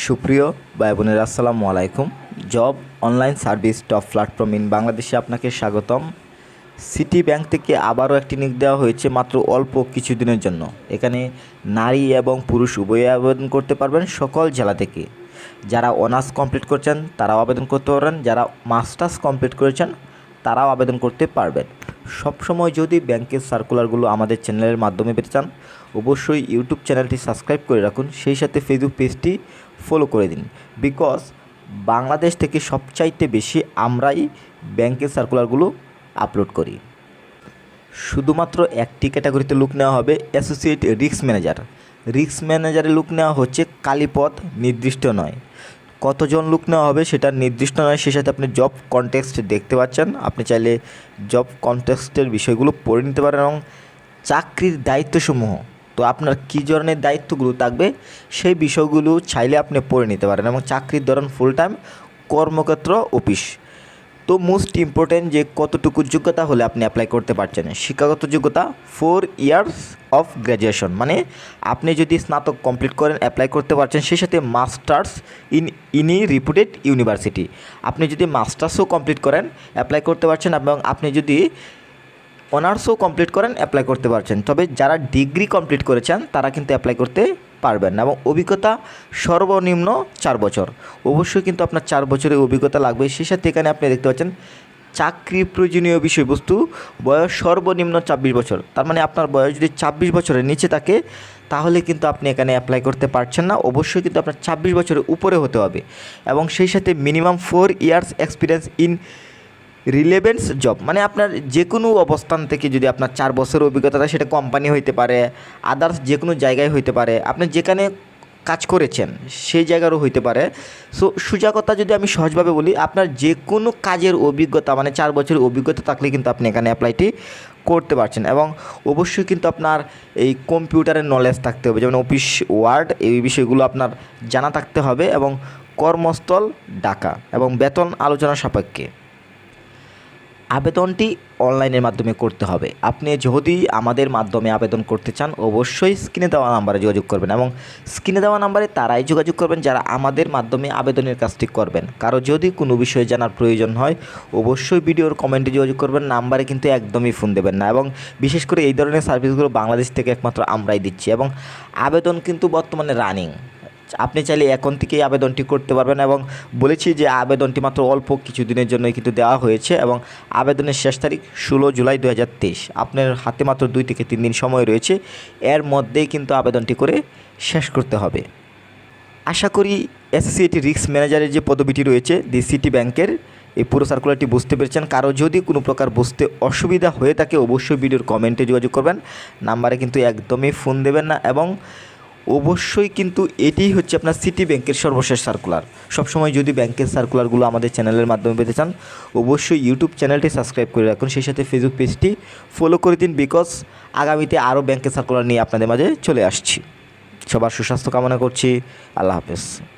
সুপ্রিয় ভাই বোনের আসসালামু আলাইকুম। Job online service top platform in বাংলাদেশে আপনাকে স্বাগতম। সিটি ব্যাংক থেকে আবারও একটি নিয়োগ দেওয়া হয়েছে মাত্র অল্প কিছুদিনের জন্য। এখানে নারী এবং পুরুষ উভয়ে আবেদন করতে পারবেন সকল জেলা থেকে। যারা অনার্স কমপ্লিট করছেন, তারাও আবেদন করতে পারবেন। যারা মাস্টার্স কমপ্লিট করেছেন তারাও আবেদন করতে পারবেন। সবসময় যদি ব্যাংকের সার্কুলারগুলো আমাদের চ্যানেলের মাধ্যমে পেতে চান, অবশ্যই ইউটিউব চ্যানেলটি সাবস্ক্রাইব করে রাখুন। সেই সাথে ফেসবুক পেজটি ফলো করে দিন। বিকজ, বাংলাদেশ থেকে সবচাইতে বেশি আমরাই ব্যাংকের সার্কুলারগুলো আপলোড করি। শুধুমাত্র একটি ক্যাটাগরিতে লুক নেওয়া হবে, অ্যাসোসিয়েট রিস্ক ম্যানেজার। রিস্ক ম্যানেজারের লুক নেওয়া হচ্ছে কালীপথ নির্দিষ্ট নয়। কতজন লুক নেওয়া হবে সেটা নির্দিষ্ট নয় সে সাথে আপনি জব কনটেক্সট দেখতে পাচ্ছেন। আপনি চাইলে জব কনটেক্সটের বিষয়গুলো পড়ে নিতে পারেন এবং চাকরির দায়িত্বসমূহ, তো আপনার কী ধরনের দায়িত্বগুলো থাকবে সেই বিষয়গুলো চাইলে আপনি পড়ে নিতে পারেন এবং চাকরির ধরন ফুল টাইম কর্মক্ষেত্র অফিস তো মোস্ট ইম্পর্টেন্ট যে কতটুকু যোগ্যতা হলে আপনি অ্যাপ্লাই করতে পারছেন, শিক্ষাগত যোগ্যতা ফোর ইয়ার্স অফ গ্র্যাজুয়েশন মানে আপনি যদি স্নাতক কমপ্লিট করেন অ্যাপ্লাই করতে পারছেন, সেই সাথে মাস্টার্স ইন ইনি রিপুটেড ইউনিভার্সিটি আপনি যদি মাস্টার্সও কমপ্লিট করেন অ্যাপ্লাই করতে পারছেন এবং আপনি যদি অনার্সও কমপ্লিট করেন অ্যাপ্লাই করতে পারছেন। তবে যারা ডিগ্রি কমপ্লিট করেছেন, তারা কিন্তু অ্যাপ্লাই করতে পারবেন এবং অভিজ্ঞতা সর্বনিম্ন চার বছর। অবশ্যই কিন্তু আপনার চার বছরের অভিজ্ঞতা লাগবে। সেই সাথে এখানে আপনি দেখতে পাচ্ছেন, চাকরি প্রয়োজনীয় বিষয়বস্তু, বয়স সর্বনিম্ন ছাব্বিশ বছর। তার মানে আপনার বয়স যদি ছাব্বিশ বছরের নিচে থাকে, তাহলে কিন্তু আপনি এখানে অ্যাপ্লাই করতে পারছেন না। অবশ্যই কিন্তু আপনার ছাব্বিশ বছরের উপরে হতে হবে এবং সেই সাথে minimum four years experience in relevance job মানে আপনার যে কোনো অবস্থান থেকে যদি আপনার চার বছরের অভিজ্ঞতা থাকে সেটা কোম্পানি হইতে পারে আদার্স যে কোনো জায়গায় হইতে পারে, আপনি যেখানে কাজ করেছেন সেই জায়গারও হইতে পারে। সো সোজা কথা যদি আমি সহজভাবে বলি, আপনার যে কোনো কাজের অভিজ্ঞতা মানে চার বছরের অভিজ্ঞতা থাকলে কিন্তু আপনি এখানে অ্যাপ্লাইটি করতে পারছেন। এবং অবশ্যই কিন্তু আপনার এই কম্পিউটারের নলেজ থাকতে হবে, যেমন অফিস ওয়ার্ড এই বিষয়গুলো আপনার জানা থাকতে হবে এবং কর্মস্থল ডাকা এবং বেতন আলোচনা সাপেক্ষে। আবেদনটি অনলাইনের মাধ্যমে করতে হবে। আপনি যদি আমাদের মাধ্যমে আবেদন করতে চান, অবশ্যই স্ক্রিনে দেওয়া নাম্বারে যোগাযোগ করবেন এবং স্ক্রিনে দেওয়া নাম্বারে তারাই যোগাযোগ করবেন যারা আমাদের মাধ্যমে আবেদনের কাজটি করবেন। কারও যদি কোনো বিষয়ে জানার প্রয়োজন হয়, অবশ্যই ভিডিওর কমেন্টে যোগাযোগ করবেন, নাম্বারে কিন্তু একদমই ফোন দেবেন না এবং বিশেষ করে এই ধরনের সার্ভিসগুলো বাংলাদেশ থেকে একমাত্র আমরাই দিচ্ছি এবং আবেদন কিন্তু বর্তমানে রানিং। আপনি চাইলে এখন থেকেই আবেদনটি করতে পারবেন এবং বলেছি যে আবেদনটি মাত্র অল্প কিছু দিনের জন্যই কিন্তু দেওয়া হয়েছে এবং আবেদনের শেষ তারিখ ষোলো জুলাই দু হাজার তেইশ। আপনার হাতে মাত্র দুই থেকে তিন দিন সময় রয়েছে। এর মধ্যেই কিন্তু আবেদনটি করে শেষ করতে হবে। আশা করি এসএসসিএটি রিস্ক ম্যানেজারের যে পদবিটি রয়েছে, দি সিটি ব্যাংকের, এই পুরো সার্কুলারটি বুঝতে পেরেছেন। কারও যদি কোনো প্রকার বুঝতে অসুবিধা হয়ে থাকে, অবশ্যই ভিডিওর কমেন্টে যোগাযোগ করবেন। নাম্বারে কিন্তু একদমই ফোন দেবেন না এবং অবশ্যই কিন্তু এটি হচ্ছে আপনার সিটি ব্যাংকের সর্বশেষ সার্কুলার সবসময় যদি ব্যাংকের সার্কুলারগুলো আমাদের চ্যানেলের মাধ্যমে পেতে চান, অবশ্যই ইউটিউব চ্যানেলটি সাবস্ক্রাইব করে রাখুন। সেই সাথে ফেসবুক পেজটি ফলো করে দিন বিকজ আগামীতে আরও ব্যাংকের সার্কুলার নিয়ে আপনাদের মাঝে চলে আসছি। সবার সুস্বাস্থ্য কামনা করছি। আল্লাহ হাফেজ।